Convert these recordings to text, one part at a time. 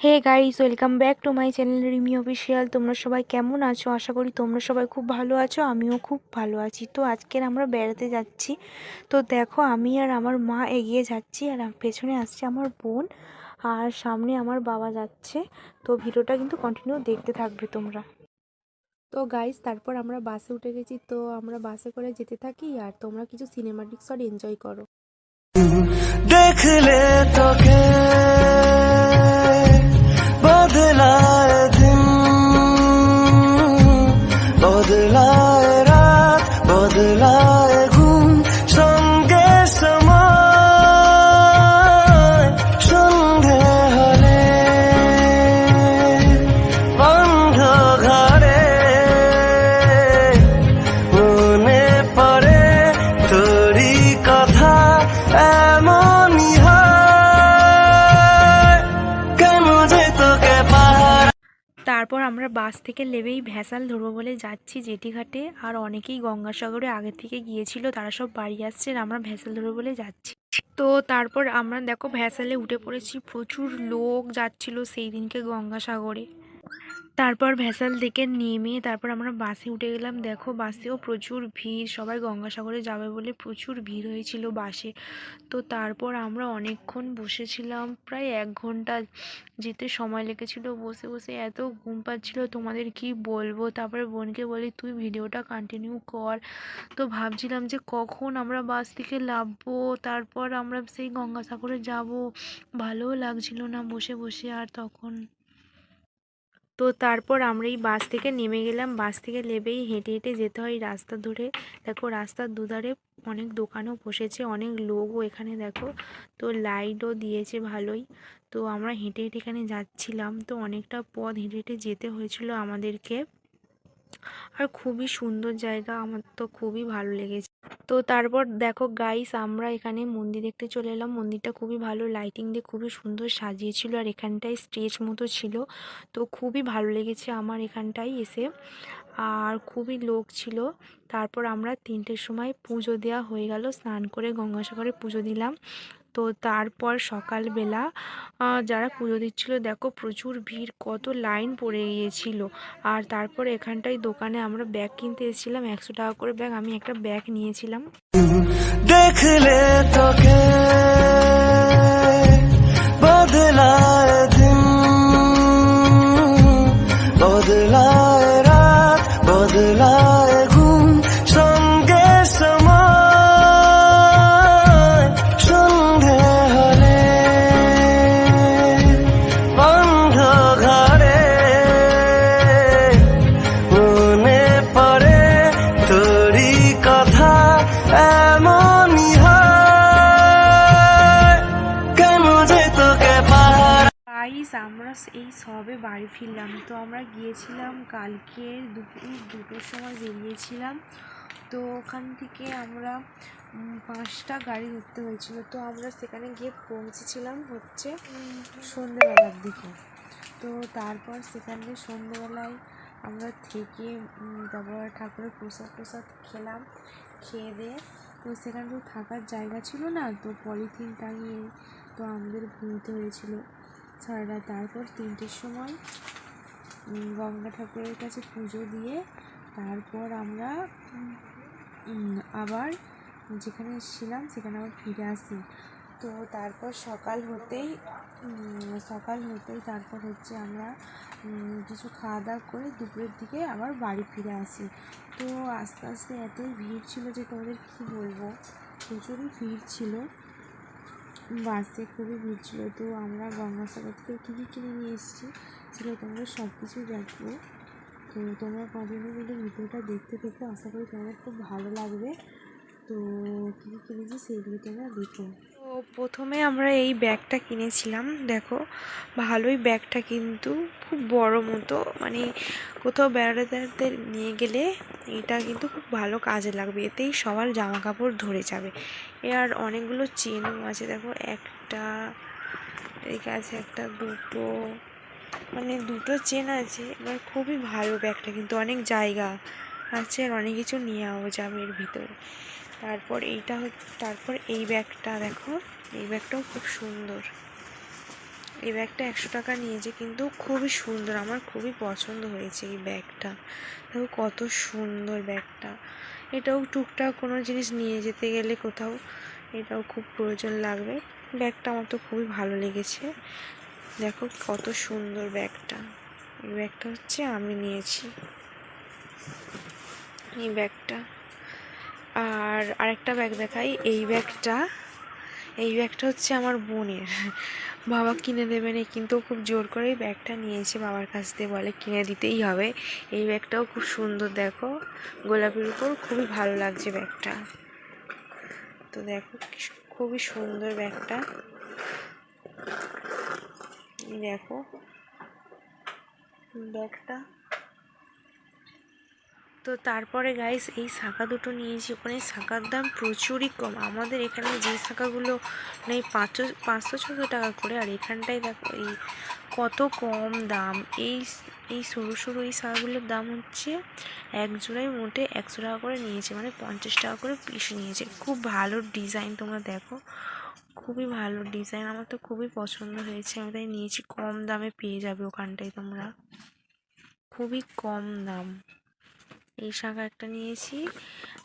Hey guys welcome back to my channel Rimi official তোমরা সবাই কেমন আছো? আশা করি তোমরা সবাই খুব ভালো আছো, আমিও খুব ভালো আছি। তো আজকের আমরা বেড়াতে যাচ্ছি। তো দেখো, আমি আর আমার মা এগিয়ে যাচ্ছি আর পেছনে আসছে আমার বোন আর সামনে আমার বাবা যাচ্ছে। তো ভিডিওটা কিন্তু কন্টিনিউ দেখতে থাকবে তোমরা। তো গাইস তারপর আমরা বাসে উঠে গেছি। তো আমরা বাসে করে যেতে থাকি আর তোমরা কিছু সিনেমাটিক শট এনজয় করো। দেখলে তোকে তারপর আমরা বাস থেকে নেবেই ভেসাল ধরবো বলে যাচ্ছি জেটিঘাটে। আর অনেকেই গঙ্গাসাগরে আগে থেকে গিয়েছিল, তারা সব বাড়ি আসছে আমরা ভেসাল ধরবো বলে যাচ্ছি। তো তারপর আমরা দেখো ভ্যাসালে উঠে পড়েছি, প্রচুর লোক যাচ্ছিল সেই দিনকে গঙ্গাসাগরে। তারপর ভ্যাসাল থেকে নেমে তারপর আমরা বাসে উঠে গেলাম। দেখো বাসেও প্রচুর ভিড়, সবাই গঙ্গাসাগরে যাবে বলে প্রচুর ভিড় হয়েছিল বাসে। তো তারপর আমরা অনেকক্ষণ বসেছিলাম, প্রায় এক ঘণ্টা যেতে সময় লেগেছিল। বসে বসে এত ঘুম পাচ্ছিল, তোমাদের কি বলব? তারপরে বোনকে বলি, তুই ভিডিওটা কন্টিনিউ কর। তো ভাবছিলাম যে কখন আমরা বাস থেকে নামবো, তারপর আমরা সেই গঙ্গাসাগরে যাব। ভালোও লাগছিল না বসে বসে আর তখন। তো তারপর আমরা এই বাস থেকে নেমে গেলাম। বাস থেকে নেবেই হেঁটে হেঁটে যেতে হয় রাস্তা ধরে। দেখো রাস্তার দুধারে অনেক দোকানও বসেছে, অনেক লোকও এখানে দেখো। তো লাইটও দিয়েছে ভালোই। তো আমরা হেঁটে হেঁটে এখানে যাচ্ছিলাম। তো অনেকটা পথ হেঁটে হেঁটে যেতে হয়েছিল আমাদেরকে। আর খুবই সুন্দর জায়গা, আমার তো খুবই ভালো লেগেছে। তো তারপর দেখো গাইস আমরা এখানে মন্দির দেখতে চলে এলাম। মন্দিরটা খুবই ভালো লাইটিং দিয়ে খুবই সুন্দর সাজিয়েছিল আর এখানটায় স্টেজ মতো ছিল। তো খুবই ভালো লেগেছে আমার এখানটায় এসে। আর খুবই লোক ছিল। তারপর আমরা তিনটের সময় পুজো দেওয়া হয়ে গেল। স্নান করে গঙ্গাসাগরে পুজো দিলাম। তো তারপর সকালবেলা যারা পুজো দিচ্ছিল, দেখো প্রচুর ভিড়, কত লাইন পড়ে গিয়েছিল। আর তারপর এখানটাই দোকানে আমরা ব্যাগ কিনতে এসেছিলাম, একশো টাকা করে ব্যাগ, আমি একটা ব্যাগ নিয়েছিলাম। দেখলে তোকে বদলায়। গাইস আমরা এই সবে বাড়ি ফিরলাম। তো আমরা গিয়েছিলাম কালকে দুপুর দুটোর সময় বেরিয়েছিলাম। তো ওখান থেকে আমরা পাঁচটা গাড়ি ধরতে হয়েছিল। তো আমরা সেখানে গিয়ে পৌঁছেছিলাম হচ্ছে উম, সন্ধেবেলার দিকে। তো তারপর সেখানে সন্ধেবেলায় আমরা থেকে তারপর ঠাকুরের প্রসাদ প্রসাদ খেলাম খেয়ে দিয়ে তো সেখানে তো থাকার জায়গা ছিল না। তো পলিথিন টাঙিয়ে তো আমাদের ঘুমতে হয়েছিল। রাত তারপর তিনটের সময় গঙ্গা ঠাকুরের কাছে পুজো দিয়ে তারপর আমরা আবার যেখানে এসেছিলাম সেখানে আবার ফিরে আসি। তো তারপর সকাল হতেই সকাল হতেই তারপর হচ্ছে আমরা কিছু খাওয়া দাওয়া করে দুপুরের দিকে আবার বাড়ি ফিরে আসি। তো আস্তে আস্তে এতই ভিড় ছিল যে তোমাদের কী বলব? প্রচুরই ভিড় ছিল। বাসে খুবই ভিড় ছিল, তো আমরা গঙ্গাসাগর থেকে কী কী কিনে নিয়ে এসেছি। সেগুলো তোমরা সব কিছুই দেখব। তো তোমরা কদিনও কিন্তু ভিডিওটা দেখতে দেখতে আশা করি তোমাদের খুব ভালো লাগবে। তো কী কিনেছি সেগুলো তোমরা দেখো। তো প্রথমে আমরা এই ব্যাগটা কিনেছিলাম, দেখো। ভালোই ব্যাগটা কিন্তু, খুব বড় মতো মানে কোথাও বেড়াতে নিয়ে গেলে এটা কিন্তু খুব ভালো কাজে লাগবে। এতেই সবার জামা কাপড় ধরে যাবে। এ আর অনেকগুলো চেনও আছে, দেখো, একটা এদিকে আছে, একটা দুটো মানে দুটো চেন আছে। এবার খুবই ভালো ব্যাগটা, কিন্তু অনেক জায়গা আছে আর অনেক কিছু নেওয়াও যাবে এর ভিতরে। তারপর এইটা তারপর এই ব্যাগটা দেখো। এই ব্যাগটাও খুব সুন্দর। এই ব্যাগটা একশো টাকা নিয়েছে, কিন্তু খুবই সুন্দর। আমার খুবই পছন্দ হয়েছে এই ব্যাগটা। দেখো কত সুন্দর ব্যাগটা। এটাও টুকটাক কোনো জিনিস নিয়ে যেতে গেলে কোথাও এটাও খুব প্রয়োজন লাগবে। ব্যাগটা আমার তো খুবই ভালো লেগেছে। দেখো কত সুন্দর ব্যাগটা। এই ব্যাগটা হচ্ছে আমি নিয়েছি। এই ব্যাগটা। আর আরেকটা ব্যাগ দেখাই। এই ব্যাগটা এই ব্যাগটা হচ্ছে আমার বোনের। বাবা কিনে দেবে না, কিন্তু খুব জোর করেই ব্যাগটা নিয়েছে বাবার কাছ থেকে বলে, কিনে দিতেই হবে। এই ব্যাগটাও খুব সুন্দর, দেখো। গোলাপির উপর খুবই ভালো লাগছে ব্যাগটা তো দেখো খুবই সুন্দর ব্যাগটা দেখো। ব্যাগটা তো তারপরে গাইস এই শাঁখা দুটো নিয়েছি। ওখানে শাঁখার দাম প্রচুরই কম। আমাদের এখানে যে শাঁখাগুলো নেই, পাঁচশো পাঁচশো, ছশো টাকা করে। আর এখানটায় দেখো, এই কত কম দাম। এই এই সরু সরু এই শাঁখাগুলোর দাম হচ্ছে এক জোড়ায় মোটে একশো টাকা করে নিয়েছে। মানে পঞ্চাশ টাকা করে পিস নিয়েছে। খুব ভালো ডিজাইন তোমরা দেখো। খুবই ভালো ডিজাইন আমার তো খুবই পছন্দ হয়েছে। আমি তাই নিয়েছি। কম দামে পেয়ে যাবে ওখানটায় তোমরা। খুবই কম দাম। এই শাখা একটা নিয়েছি।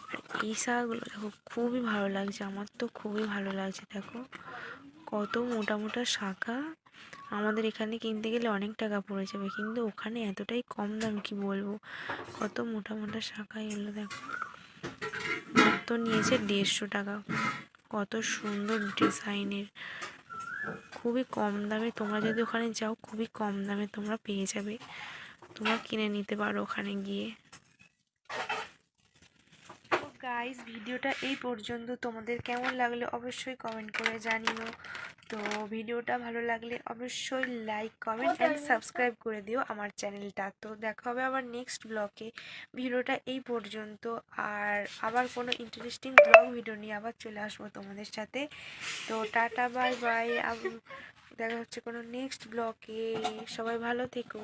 আর এই শাখাগুলো দেখো, খুবই ভালো লাগছে। আমার তো খুবই ভালো লাগছে, দেখো। কত মোটা মোটা শাখা। আমাদের এখানে কিনতে গেলে অনেক টাকা পড়ে যাবে, কিন্তু ওখানে এতটাই কম দাম, কি বলব? কত মোটা মোটা শাখা এগুলো দেখো। তো নিয়েছে দেড়শো টাকা। কত সুন্দর ডিজাইনের। খুবই কম দামে, তোমরা যদি ওখানে যাও, খুবই কম দামে তোমরা পেয়ে যাবে। তোমরা কিনে নিতে পারো ওখানে গিয়ে। গাইস ভিডিওটা এই পর্যন্ত। তোমাদের কেমন লাগলে অবশ্যই কমেন্ট করে জানিও। তো ভিডিওটা ভালো লাগলে অবশ্যই লাইক কমেন্ট অ্যান্ড সাবস্ক্রাইব করে দিও আমার চ্যানেলটা তো দেখা হবে আবার নেক্সট ব্লগে ভিডিওটা এই পর্যন্ত। আর আবার কোনো ইন্টারেস্টিং ব্লগ ভিডিও নিয়ে আবার চলে আসব তোমাদের সাথে। তো টাটা বাই বাই দেখা হচ্ছে কোনো নেক্সট ব্লগে সবাই ভালো থেকো।